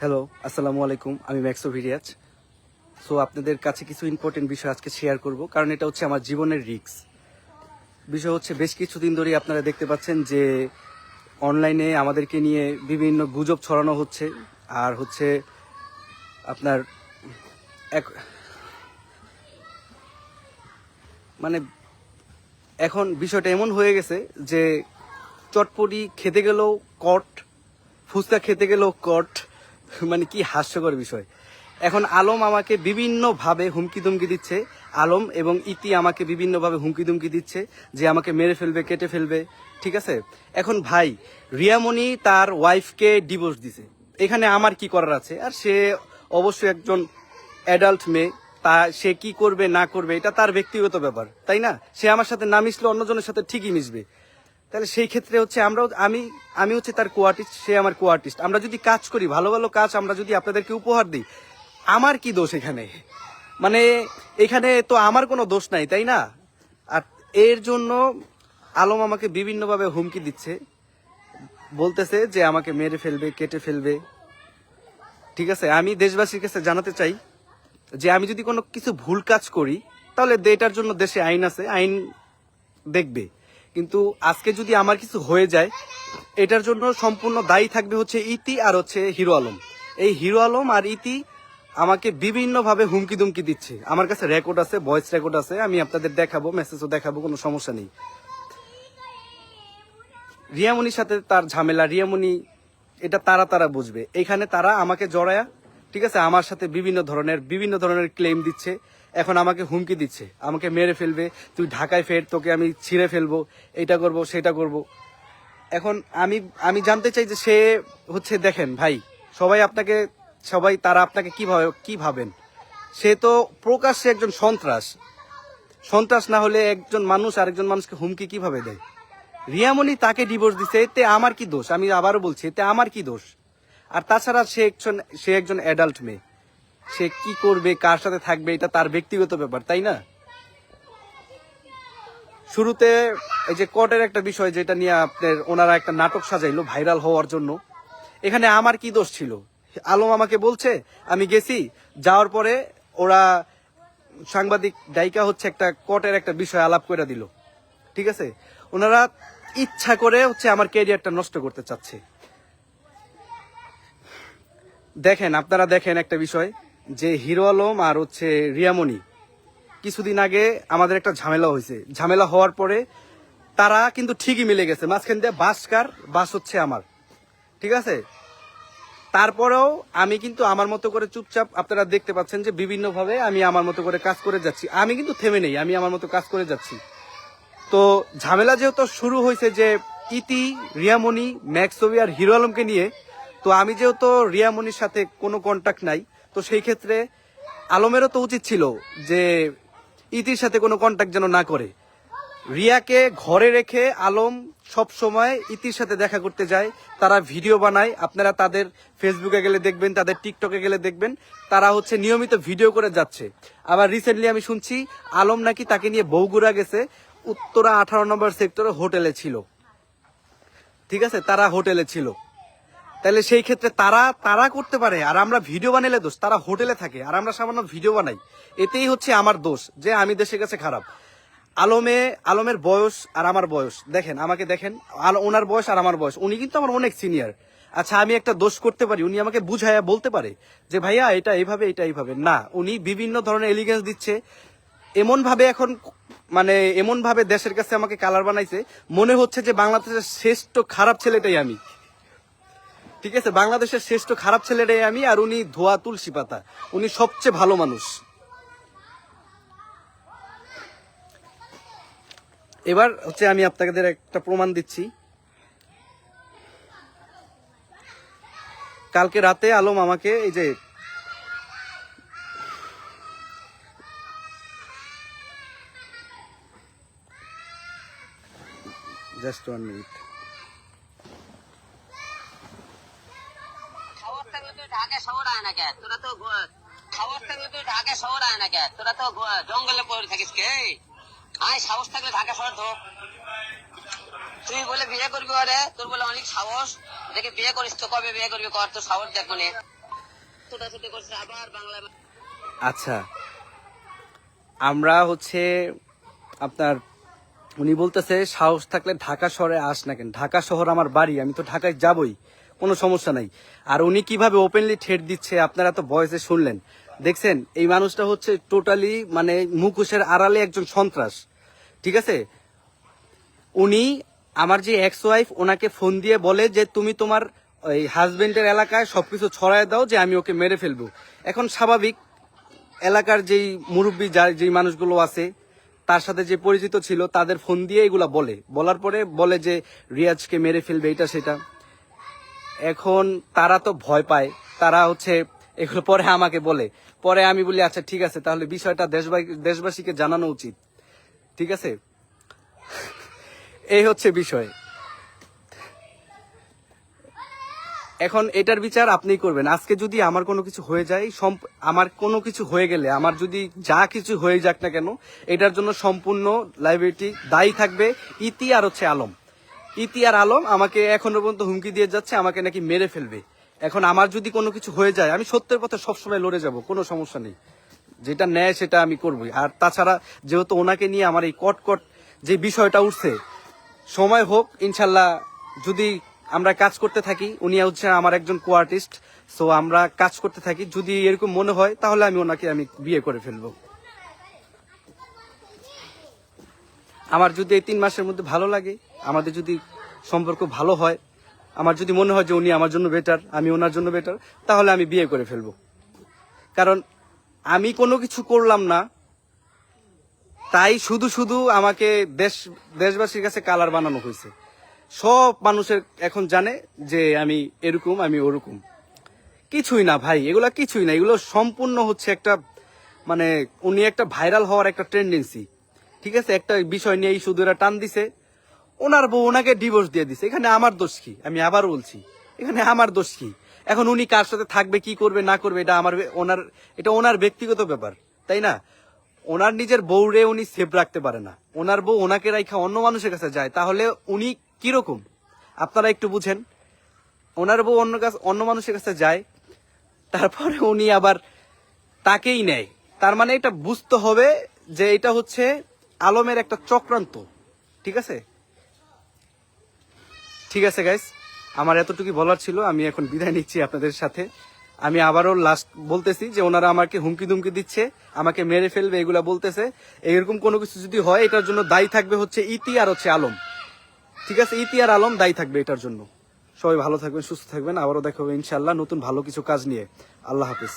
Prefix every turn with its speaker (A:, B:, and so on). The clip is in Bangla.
A: হ্যালো আসসালামু আলাইকুম। আমি ম্যাক্সো ভিরিয়াজ সো আপনাদের কাছে কিছু ইম্পর্টেন্ট বিষয় আজকে শেয়ার করব, কারণ এটা হচ্ছে আমার জীবনের রিস্ক বিষয় হচ্ছে, বেশ কিছুদিন ধরেই আপনারা দেখতে পাচ্ছেন যে অনলাইনে আমাদেরকে নিয়ে বিভিন্ন গুজব ছড়ানো হচ্ছে, আর হচ্ছে আপনার এক মানে এখন বিষয়টা এমন হয়ে গেছে যে চটপটি খেতে গেলেও কট ফুচকা খেতে গেলেও কট মানে কি হাস্যকর বিষয়। এখন আলম আমাকে বিভিন্নভাবে হুমকি দুমকি দিচ্ছে। আলম এবং ইতি আমাকে বিভিন্নভাবে হুমকি দুমকি দিচ্ছে যে আমাকে মেরে ফেলবে, কেটে ফেলবে, ঠিক আছে? এখন ভাই, রিয়ামণি তার ওয়াইফকে ডিভোর্স দিছে। এখানে আমার কি করার আছে? আর সে অবশ্যই একজন অ্যাডাল্ট মেয়ে, তা সে কি করবে, না করবে, এটা তার ব্যক্তিগত ব্যাপার, তাই না? সে আমার সাথে না মিশলে অন্যজনের সাথে ঠিকই মিশবে। তাহলে সেই ক্ষেত্রে হচ্ছে আমরাও আমি আমি হচ্ছে তার কোয়ার্টিস্ট সে আমার কোয়ার্টিস্ট আমরা যদি কাজ করি, ভালো ভালো কাজ আমরা যদি আপনাদেরকে উপহার দিই, আমার কি দোষ এখানে? মানে এখানে তো আমার কোনো দোষ নাই, তাই না? আর এর জন্য আলম আমাকে বিভিন্নভাবে হুমকি দিচ্ছে। বলতেছে যে আমাকে মেরে ফেলবে, কেটে ফেলবে। ঠিক আছে? আমি দেশবাসীর কাছে জানাতে চাই যে আমি যদি কোনো কিছু ভুল কাজ করি, তাহলে এটার জন্য দেশে আইন আছে, আইন দেখবে। কিন্তু আজকে যদি আমার কিছু হয়ে যায়, এটার জন্য সম্পূর্ণ দায়ী থাকবে হচ্ছে ইতি আর হচ্ছে হিরো আলম। এই হিরো আলম আর ইতি আমাকে বিভিন্নভাবে হুমকি দুমকি দিচ্ছে। আমার কাছে রেকর্ড আছে ভয়েস রেকর্ড আছে, আমি আপনাদের দেখাবো মেসেজও দেখাবো, কোনো সমস্যা নেই। রিয়ামনির সাথে তার ঝামেলা রিয়ামনি এটা তারা তারা বুঝবে। এখানে তারা আমাকে জড়ায়া, ঠিক আছে, আমার সাথে বিভিন্ন ধরনের বিভিন্ন ধরনের ক্লেম দিচ্ছে। এখন আমাকে হুমকি দিচ্ছে। আমাকে মেরে ফেলবে। তুই ঢাকায় ফের, তোকে আমি ছিঁড়ে ফেলব। এটা করব, সেটা করব। এখন আমি আমি জানতে চাই যে সে হচ্ছে, দেখেন ভাই, সবাই আপনাকে, সবাই তারা আপনাকে কীভাবে কি ভাবেন? সে তো প্রকাশ্যে একজন সন্ত্রাস। সন্ত্রাস না হলে একজন মানুষ আরেকজন মানুষকে হুমকি কীভাবে দেয়? রিয়ামণি তাকে ডিভোর্স দিছে, এতে আমার কি দোষ? আমি আবারও বলছি, এতে আমার কি দোষ? আর তাছাড়া সে একজন সে একজন অ্যাডাল্ট মেয়ে। সে কি করবে, কার সাথে থাকবে, এটা তার ব্যক্তিগত ব্যাপার, তাই না? শুরুতে এই যে কোর্টের একটা বিষয় যেটা নিয়ে আপনার ওনারা একটা নাটক সাজাইলো ভাইরাল হওয়ার জন্য, এখানে আমার কি দোষ ছিল? আলম আমাকে বলছে, আমি গেছি, যাওয়ার পরে ওরা সাংবাদিক দায়িকা হচ্ছে একটা কোর্টের একটা বিষয় আলাপ করে দিল, ঠিক আছে? ওনারা ইচ্ছা করে হচ্ছে আমার ক্যারিয়ারটা নষ্ট করতে চাচ্ছে। দেখেন, আপনারা দেখেন একটা বিষয় যে হিরো আলম আর হচ্ছে রিয়ামণি, কিছুদিন আগে আমাদের একটা ঝামেলা হয়েছে। ঝামেলা হওয়ার পরে তারা কিন্তু ঠিকই মিলে গেছে। মাঝখান দিয়ে বাস কার বাস হচ্ছে আমার। ঠিক আছে? তারপরেও আমি কিন্তু আমার মতো করে চুপচাপ আপনারা দেখতে পাচ্ছেন যে বিভিন্নভাবে আমি আমার মতো করে কাজ করে যাচ্ছি। আমি কিন্তু থেমে নেই, আমি আমার মতো কাজ করে যাচ্ছি। তো ঝামেলা যেহেতু শুরু হয়েছে যে ইতি রিয়ামণি ম্যাক্সবি আর হিরো আলমকে নিয়ে, তো আমি যেহেতু রিয়ামণির সাথে কোনো কন্টাক্ট নাই তো সেই ক্ষেত্রে আলমেরও তো উচিত ছিল যে ইতির সাথে কোনো কন্টাক্ট যেন না করে। রিয়াকে ঘরে রেখে আলম সব সময় ইতির সাথে দেখা করতে যায়। তারা ভিডিও বানায়, আপনারা তাদের ফেসবুকে গেলে দেখবেন, তাদের টিকটকে গেলে দেখবেন। তারা হচ্ছে নিয়মিত ভিডিও করে যাচ্ছে। আবার রিসেন্টলি আমি শুনছি, আলম নাকি তাকে নিয়ে বৌগুড়া গেছে, উত্তরা আঠারো নম্বর সেক্টরে হোটেলে ছিল। ঠিক আছে? তারা হোটেলে ছিল। তাহলে সেই ক্ষেত্রে তারা তারা করতে পারে। আর আমরা ভিডিও বানালে দোষ, তারা হোটেলে থাকে, আর আমরা সামান্য ভিডিও বানাই। এতেই হচ্ছে আমার দোষ, যে আমি দেশের কাছে খারাপ। আলমে, আলমের বয়স আর আমার বয়স। দেখেন, আমাকে দেখেন ওনার বয়স আর আমার বয়স। উনি কিন্তু আমার অনেক সিনিয়র আচ্ছা আমি একটা দোষ করতে পারি, উনি আমাকে বুঝাইয়া বলতে পারে যে, ভাইয়া, এটা এইভাবে এটা এইভাবে। না, উনি বিভিন্ন ধরনের এলিগেন্স দিচ্ছে। এমন ভাবে এখন মানে এমন ভাবে দেশের কাছে আমাকে কালার বানাইছে। মনে হচ্ছে যে, বাংলাদেশের শ্রেষ্ঠ খারাপ ছেলেটাই আমি। ঠিক আছে, বাংলাদেশের শ্রেষ্ঠ খারাপ ছেলেটাই আমি আর উনি ধোয়া তুলসী পাতা। উনি সবচেয়ে ভালো মানুষ। এবার হচ্ছে আমি আপনাদের একটা প্রমাণ দিচ্ছি। কালকে রাতে আলম আমাকে এই যে জাস্ট ওয়ান মিনিট
B: খবর থাকলে তুই ঢাকা শহর আয় না কে? তোরা তো খবর থাকলে তুই ঢাকা শহর আয় না কে? তোরা তো জঙ্গলে পড়ে থাকিস কে? আয়, সাহস থাকলে ঢাকা শহর তুই বলে বিয়ে করবি তোর বলে অনেক সাহস। দেখে বিয়ে করিস তো, কবে বিয়ে করবি কর সাহস দেখব নে ছোটাছুটি করছে আবার বাংলা
A: আচ্ছা। আমরা হচ্ছে আপনার, উনি বলতেছে, সাহস থাকলে ঢাকা শহরে আস না কেন। ঢাকা শহর আমার বাড়ি, আমি তো ঢাকায় যাবই। কোনো সমস্যা নাই। আর উনি কীভাবে ওপেনলি ঠেট দিচ্ছে, আপনারা তো ভয়েসে শুনলেন। দেখছেন, এই মানুষটা হচ্ছে টোটালি মানে মুখোশের আড়ালে একজন সন্ত্রাস। ঠিক আছে? উনি আমার যে এক্স ওয়াইফ ওনাকে ফোন দিয়ে বলে যে, তুমি তোমার ওই হাজবেন্ডের এলাকায় সবকিছু ছড়ায় দাও যে আমি ওকে মেরে ফেলব। এখন স্বাভাবিক, এলাকার যেই মুরব্বী যা যেই মানুষগুলো আছে, তার সাথে যে পরিচিত ছিল, তাদের ফোন দিয়ে এগুলা বলে। বলার পরে বলে যে, রিয়াজকে মেরে ফেলবে, এটা সেটা। এখন তারা তো ভয় পায়। তারা হচ্ছে, এগুলো পরে আমাকে বলে। পরে আমি বলি আচ্ছা ঠিক আছে, তাহলে বিষয়টা দেশবাসী দেশবাসীকে জানানো উচিত। ঠিক আছে? এই হচ্ছে বিষয়। এখন এটার বিচার আপনিই করবেন। আজকে যদি আমার কোনো কিছু হয়ে যায় আমার কোনো কিছু হয়ে গেলে, আমার যদি যা কিছু হয়ে যাক না কেন, এটার জন্য সম্পূর্ণ লাইব্রেরিটি দায়ী থাকবে ইতি আর হচ্ছে আলম। ইতি আর আলম আমাকে এখনও পর্যন্ত হুমকি দিয়ে যাচ্ছে, আমাকে নাকি মেরে ফেলবে। এখন আমার যদি কোনো কিছু হয়ে যায়, আমি সত্যের পথে সবসময় লড়ে যাব, কোনো সমস্যা নেই। যেটা নেয় সেটা আমি করবই। আর তাছাড়া যেহেতু ওনাকে নিয়ে আমার এই কটকট যে বিষয়টা উঠছে, সময় হোক, ইনশাল্লাহ যদি আমরা কাজ করতে থাকি, উনি হচ্ছে আমার একজন কো আর্টিস্ট সো আমরা কাজ করতে থাকি। যদি এরকম মনে হয়, তাহলে আমি ওনাকে আমি বিয়ে করে ফেলব। আমার যদি এই তিন মাসের মধ্যে ভালো লাগে আমাদের যদি সম্পর্ক ভালো হয়, আমার যদি মনে হয় যে উনি আমার জন্য বেটার আমি ওনার জন্য বেটার তাহলে আমি বিয়ে করে ফেলব। কারণ আমি কোনো কিছু করলাম না, তাই শুধু শুধু আমাকে দেশ, দেশবাসীর কাছে কালার বানানো হয়েছে। সব মানুষের এখন জানে যে আমি এরকম, আমি ওরকম। কিছুই না ভাই, এগুলা কিছুই না। এগুলো সম্পূর্ণ হচ্ছে একটা মানে উনি একটা ভাইরাল হওয়ার একটা টেন্ডেন্সি ঠিক আছে? একটা বিষয় নিয়ে শুধু এরা টান দিছে। ওনার বউ ওনাকে ডিভোর্স দিয়ে দিছে। এখানে আমার দোষ কি? আমি আবার বলছি, এখানে আমার দোষ কি? এখন উনি কার সাথে থাকবে, কি করবে, না করবে, এটা আমার ওনার এটা ওনার ব্যক্তিগত ব্যাপার, তাই না? ওনার নিজের বউরে উনি সেভ রাখতে পারে না। ওনার বউ ওনাকে রাখা অন্য মানুষের কাছে যায়, তাহলে উনি কীরকম? আপনারা একটু বুঝেন। ওনার বউ অন্য কাছে অন্য মানুষের কাছে যায়, তারপরে উনি আবার তাকেই নেয়। তার মানে এটা বুঝতে হবে যে এটা হচ্ছে আলমের একটা চক্রান্ত, ঠিক আছে? ঠিক আছে গাইস আমার এতটুকু বলার ছিল, আমি এখন বিদায় নিচ্ছি আপনাদের সাথে। আমি আবারও লাস্ট বলতেছি যে ওনারা আমাকে হুমকি দুমকি দিচ্ছে, আমাকে মেরে ফেলবে, এগুলা বলতেছে। এরকম কোনো কিছু যদি হয়, এটার জন্য দায়ী থাকবে হচ্ছে ইতি আর হচ্ছে আলম। ঠিক আছে, ইতি আর আলম দায়ী থাকবে এটার জন্য। সবাই ভালো থাকবেন, সুস্থ থাকবেন। আবারও দেখা ইনশাল্লাহ নতুন ভালো কিছু কাজ নিয়ে। আল্লাহ হাফিজ।